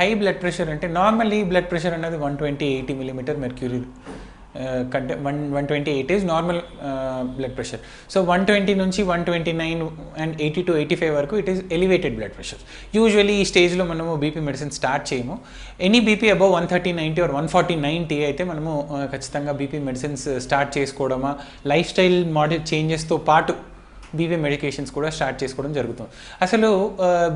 High blood pressure అంటే normally blood pressure అనేది one twenty eighty millimetre mercury కంటే one one twenty eight is normal blood pressure. So one twenty నుంచి one twenty nine and eighty to eighty five వరకు it is elevated blood pressure. Usually ఈ స్టేజ్లో మనము BP medicine start చేయము. Any BP above one thirty ninety or one forty ninety అయితే మనము ఖచ్చితంగా BP medicines start చేసుకోవడమా లైఫ్ స్టైల్ మోడల్ చేంజెస్తో పాటు బీపీ మెడికేషన్స్ కూడా స్టార్ట్ చేసుకోవడం జరుగుతుంది. అసలు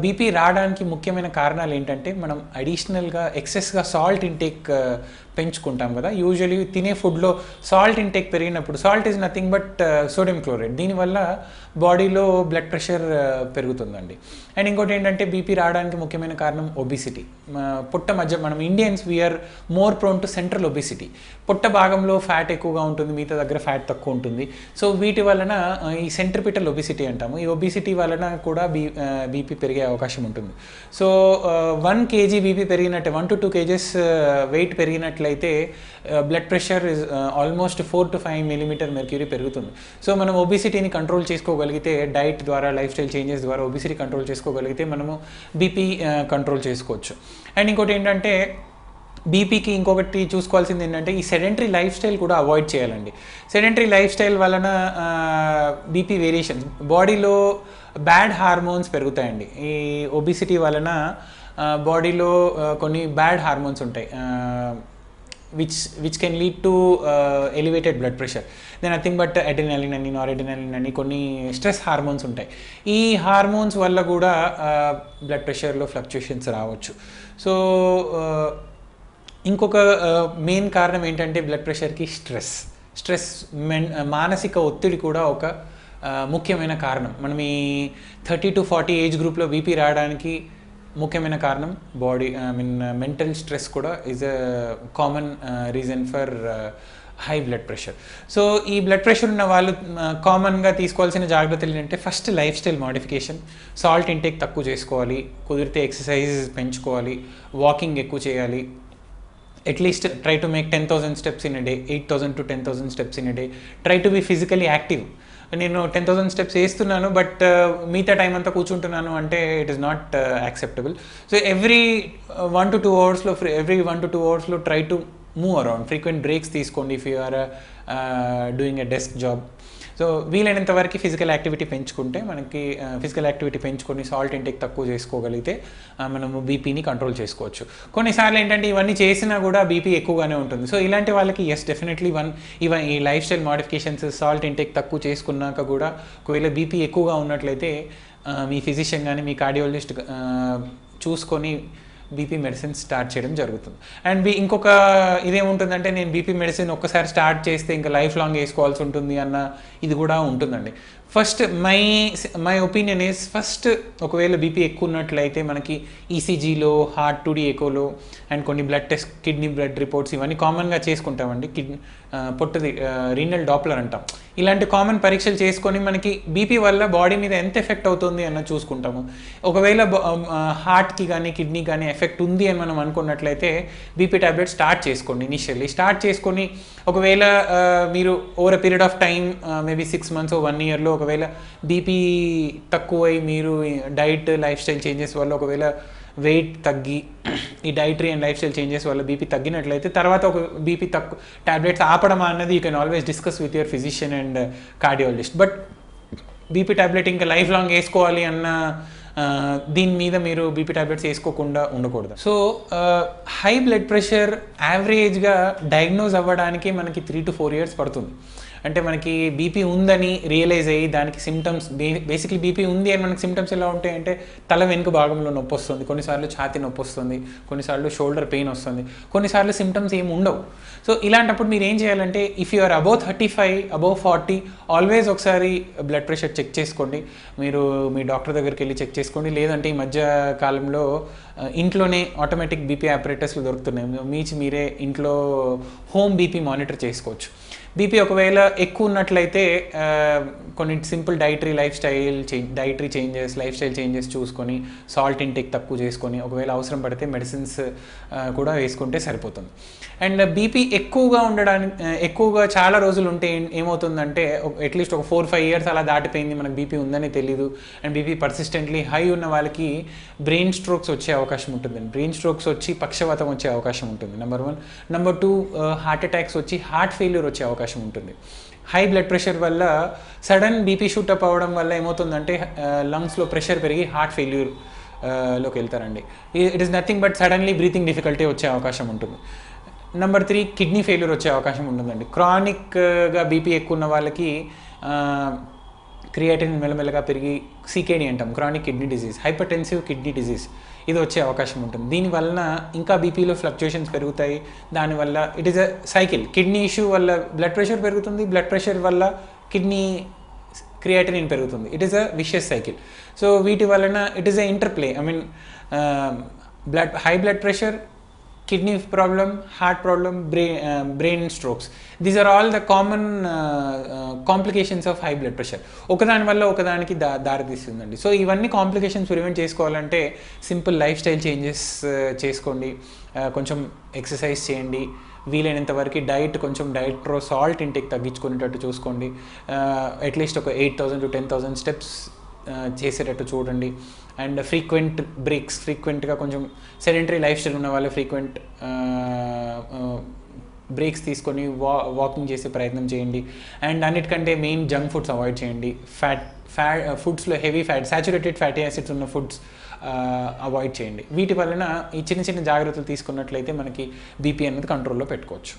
బీపీ రావడానికి ముఖ్యమైన కారణాలు ఏంటంటే మనం అడిషనల్గా ఎక్సెస్గా సాల్ట్ ఇంటేక్ పెంచుకుంటాం కదా. యూజువలీ తినే ఫుడ్లో సాల్ట్ ఇంటేక్ పెరిగినప్పుడు salt is nothing but sodium chloride దీనివల్ల బాడీలో బ్లడ్ ప్రెషర్ uh, పెరుగుతుందండి. అండ్ ఇంకోటి ఏంటంటే బీపీ రావడానికి ముఖ్యమైన కారణం ఒబిసిటీ పొట్ట మధ్య మనం Indians we are more prone to central obesity పొట్ట భాగంలో ఫ్యాట్ ఎక్కువగా ఉంటుంది మిగతా దగ్గర ఫ్యాట్ తక్కువ ఉంటుంది. సో వీటి వలన uh, ఈ ఈ సెంట్రిపిటల్ ఒబిసిటీ అంటాము. ఈ ఒబిసిటీ వలన కూడా బీ బీపీ uh, పెరిగే అవకాశం ఉంటుంది. So one KG BP పెరిగినట్టే one to two kgs weight చూసినట్లయితే blood pressure is almost four to five millimetre mercury పెరుగుతుంది. సో మనం ఒబిసిటీని కంట్రోల్ చేసుకోగలిగితే డైట్ ద్వారా లైఫ్ స్టైల్ చేంజెస్ ద్వారా ఒబిసిటీ కంట్రోల్ చేసుకోగలిగితే మనము బీపీ కంట్రోల్ uh, చేసుకోవచ్చు. అండ్ ఇంకోటి ఏంటంటే బీపీకి ఇంకొకటి చూసుకోవాల్సింది ఏంటంటే ఈ సెడెంటరీ లైఫ్ స్టైల్ కూడా అవాయిడ్ చేయాలండి. సెడెంటరీ లైఫ్ స్టైల్ వలన బీపీ వేరియేషన్స్ బాడీలో బ్యాడ్ హార్మోన్స్ పెరుగుతాయండి. ఈ ఒబిసిటీ వలన uh, బాడీలో uh, కొన్ని బ్యాడ్ హార్మోన్స్ ఉంటాయి. Which which can lead to elevated blood pressure then nothing but adrenaline అని నారెడ్రినలిన్ అని కొన్ని స్ట్రెస్ హార్మోన్స్ ఉంటాయి. ఈ హార్మోన్స్ వల్ల కూడా బ్లడ్ ప్రెషర్లో ఫ్లక్చుయేషన్స్ రావచ్చు. సో ఇంకొక మెయిన్ కారణం ఏంటంటే బ్లడ్ ప్రెషర్కి స్ట్రెస్ స్ట్రెస్ మెన్ మానసిక ఒత్తిడి కూడా ఒక ముఖ్యమైన కారణం. మనం ఈ థర్టీ టు ఫార్టీ ఏజ్ గ్రూప్లో బీపీ రావడానికి ముఖ్యమైన కారణం body I mean mental stress కూడా is a common reason for high blood pressure so ఈ బ్లడ్ ప్రెషర్ ఉన్న వాళ్ళు కామన్గా తీసుకోవాల్సిన జాగ్రత్తలు ఏంటంటే first lifestyle modification salt intake తక్కువ చేసుకోవాలి కుదిరితే ఎక్సర్సైజ్ పెంచుకోవాలి వాకింగ్ ఎక్కువ చేయాలి. At least try to make ten thousand steps in a day eight thousand to ten thousand steps in a day try to be physically active నేను ten thousand steps వేస్తున్నాను but మిగతా time అంతా కూర్చుంటున్నాను అంటే it is not acceptable so every one to two అవర్స్లో every one to two అవర్స్లో try to move around frequent breaks తీసుకోండి if you are doing a desk job so వీలైనంత వరకు ఫిజికల్ యాక్టివిటీ పెంచుకుంటే మనకి ఫిజికల్ యాక్టివిటీ పెంచుకొని salt intake తక్కువ చేసుకోగలిగితే మనము బీపీని కంట్రోల్ చేసుకోవచ్చు. కొన్నిసార్లు ఏంటంటే ఇవన్నీ చేసినా కూడా బీపీ ఎక్కువగానే ఉంటుంది. సో ఇలాంటి వాళ్ళకి ఎస్ డెఫినెట్లీ వన్ ఇవ ఈ lifestyle modifications salt intake తక్కువ చేసుకున్నాక కూడా ఒకవేళ బీపీ ఎక్కువగా ఉన్నట్లయితే మీ ఫిజిషియన్ కానీ మీ కార్డియాలజిస్ట్ చూసుకొని బీపీ మెడిసిన్ స్టార్ట్ చేయడం జరుగుతుంది. అండ్ బీ ఇంకొక ఇదేముంటుందంటే నేను బీపీ మెడిసిన్ ఒక్కసారి స్టార్ట్ చేస్తే ఇంకా లైఫ్ లాంగ్ వేసుకోవాల్సి ఉంటుంది అన్న ఇది కూడా ఉంటుందండి. First my my opinion is first ఒకవేళ బీపీ ఎక్కువ ఉన్నట్లయితే మనకి ఈసీజీలో హార్ట్ టు డి ఎకోలో అండ్ కొన్ని blood test kidney blood reports ఇవన్నీ కామన్గా చేసుకుంటామండి. కిడ్నీ పొట్టది రీనల్ డాప్లర్ అంటాం. ఇలాంటి కామన్ పరీక్షలు చేసుకొని మనకి బీపీ వల్ల బాడీ మీద ఎంత ఎఫెక్ట్ అవుతుంది అన్న చూసుకుంటాము. ఒకవేళ హార్ట్కి కానీ కిడ్నీ కానీ ఎఫెక్ట్ ఉంది అని మనం అనుకున్నట్లయితే బీపీ ట్యాబ్లెట్ స్టార్ట్ చేసుకోండి ఇనిషియల్లీ స్టార్ట్ చేసుకొని ఒకవేళ మీరు over period of time maybe six months one ఇయర్లో ఒకవేళ బీపీ తక్కువై మీరు డైట్ లైఫ్ స్టైల్ చేంజెస్ వల్ల ఒకవేళ వెయిట్ తగ్గి ఈ dietary and life style changes వల్ల బీపీ తగ్గినట్లయితే తర్వాత ఒక బీపీ తక్కువ టాబ్లెట్స్ ఆపడమా అన్నది you can always discuss with your physician and cardiologist but BP tablet ఇంకా లైఫ్ లాంగ్ వేసుకోవాలి అన్న దీని మీద మీరు బీపీ టాబ్లెట్స్ వేసుకోకుండా ఉండకూడదు. సో హై బ్లడ్ ప్రెషర్ యావరేజ్గా డయాగ్నోజ్ అవ్వడానికి మనకి త్రీ టు ఫోర్ ఇయర్స్ పడుతుంది. అంటే మనకి బీపీ ఉందని రియలైజ్ అయ్యి దానికి సిమ్టమ్స్ బేసిక్లీ బీపీ ఉంది అని మనకి సిమ్టమ్స్ ఎలా ఉంటాయంటే తల వెనుక భాగంలో నొప్పి వస్తుంది కొన్నిసార్లు ఛాతీ నొప్పి వస్తుంది కొన్నిసార్లు షోల్డర్ పెయిన్ వస్తుంది కొన్నిసార్లు సిమ్టమ్స్ ఏమి ఉండవు. సో ఇలాంటప్పుడు మీరు ఏం చేయాలంటే if you are above thirty five above forty always ఒకసారి బ్లడ్ ప్రెషర్ చెక్ చేసుకోండి. మీరు మీ డాక్టర్ దగ్గరికి వెళ్ళి చెక్ చేసుకోండి. లేదంటే ఈ మధ్య కాలంలో ఇంట్లోనే ఆటోమేటిక్ బీపీ ఆపరేటర్స్లు దొరుకుతున్నాయి. మీచి మీరే ఇంట్లో హోమ్ బీపీ మానిటర్ చేసుకోవచ్చు. బీపీ ఒకవేళ ఎక్కువ ఉన్నట్లయితే కొన్ని simple dietary lifestyle change dietary changes lifestyle changes చూసుకొని సాల్ట్ ఇంటేక్ తక్కువ చేసుకొని ఒకవేళ అవసరం పడితే మెడిసిన్స్ కూడా వేసుకుంటే సరిపోతుంది. అండ్ బీపీ ఎక్కువగా ఉండడానికి ఎక్కువగా చాలా రోజులు ఉంటే ఏమవుతుందంటే అట్లీస్ట్ ఒక ఫోర్ ఫైవ్ ఇయర్స్ అలా దాటిపోయింది మనకు బీపీ ఉందని తెలీదు. అండ్ బీపీ పర్సిస్టెంట్లీ హై ఉన్న వాళ్ళకి బ్రెయిన్ స్ట్రోక్స్ వచ్చే అవకాశం ఉంటుంది. బ్రెయిన్ స్ట్రోక్స్ వచ్చి పక్షవాతం వచ్చే అవకాశం ఉంటుంది number one number two heart attacks వచ్చి హార్ట్ ఫెయిల్యూర్ వచ్చే అవకాశం ఉంటుంది. హై బ్లడ్ ప్రెషర్ వల్ల సడన్ బీపీ షూటప్ అవ్వడం వల్ల ఏమవుతుందంటే uh, లంగ్స్లో ప్రెషర్ పెరిగి హార్ట్ ఫెయిల్యూర్ uh, లోకి వెళ్తారండి. It is nothing but suddenly breathing difficulty వచ్చే అవకాశం ఉంటుంది. నెంబర్ త్రీ కిడ్నీ ఫెయిల్యూర్ వచ్చే అవకాశం ఉంటుందండి. క్రానిక్గా uh, బీపీ ఎక్కువ ఉన్న వాళ్ళకి క్రియేటిన్ మెల్లమెల్లగా పెరిగి సీకేడీ అంటాం chronic kidney disease hypertensive kidney disease ఇది వచ్చే అవకాశం ఉంటుంది. దీనివల్ల ఇంకా బీపీలో ఫ్లక్చుయేషన్స్ పెరుగుతాయి. దానివల్ల it is a cycle kidney issue వల్ల బ్లడ్ ప్రెషర్ పెరుగుతుంది. బ్లడ్ ప్రెషర్ వల్ల కిడ్నీ క్రియేటినిన్ పెరుగుతుంది. It is a vicious cycle so వీటి వలన it is a interplay I mean blood high blood pressure kidney problem heart problem brain brain strokes these are all the common complications of high blood pressure ఒకదాని వల్ల ఒకదానికి దా దారితీస్తుందండి so ఇవన్నీ complications prevent చేసుకోవాలంటే simple life style changes చేసుకోండి. Uh, కొంచెం exercise చేయండి. వీలైనంత వరకు డైట్ కొంచెం డైట్రో సాల్ట్ ఇంటేక్ తగ్గించుకునేటట్టు చూసుకోండి. Uh, అట్లీస్ట్ ఒక eight thousand to ten thousand steps చేసేటట్టు చూడండి. అండ్ ఫ్రీక్వెంట్ బ్రేక్స్ ఫ్రీక్వెంట్గా కొంచెం సెడెంటరీ లైఫ్ స్టైల్ ఉన్న వాళ్ళు ఫ్రీక్వెంట్ బ్రేక్స్ తీసుకొని వా వాకింగ్ చేసే ప్రయత్నం చేయండి. అండ్ అన్నిటికంటే మెయిన్ జంక్ ఫుడ్స్ అవాయిడ్ చేయండి. Fat fat ఫుడ్స్లో heavy fat saturated fatty acids ఉన్న ఫుడ్స్ అవాయిడ్ చేయండి. వీటి వలన ఈ చిన్న చిన్న జాగ్రత్తలు తీసుకున్నట్లయితే మనకి బీపీ అనేది కంట్రోల్లో పెట్టుకోవచ్చు.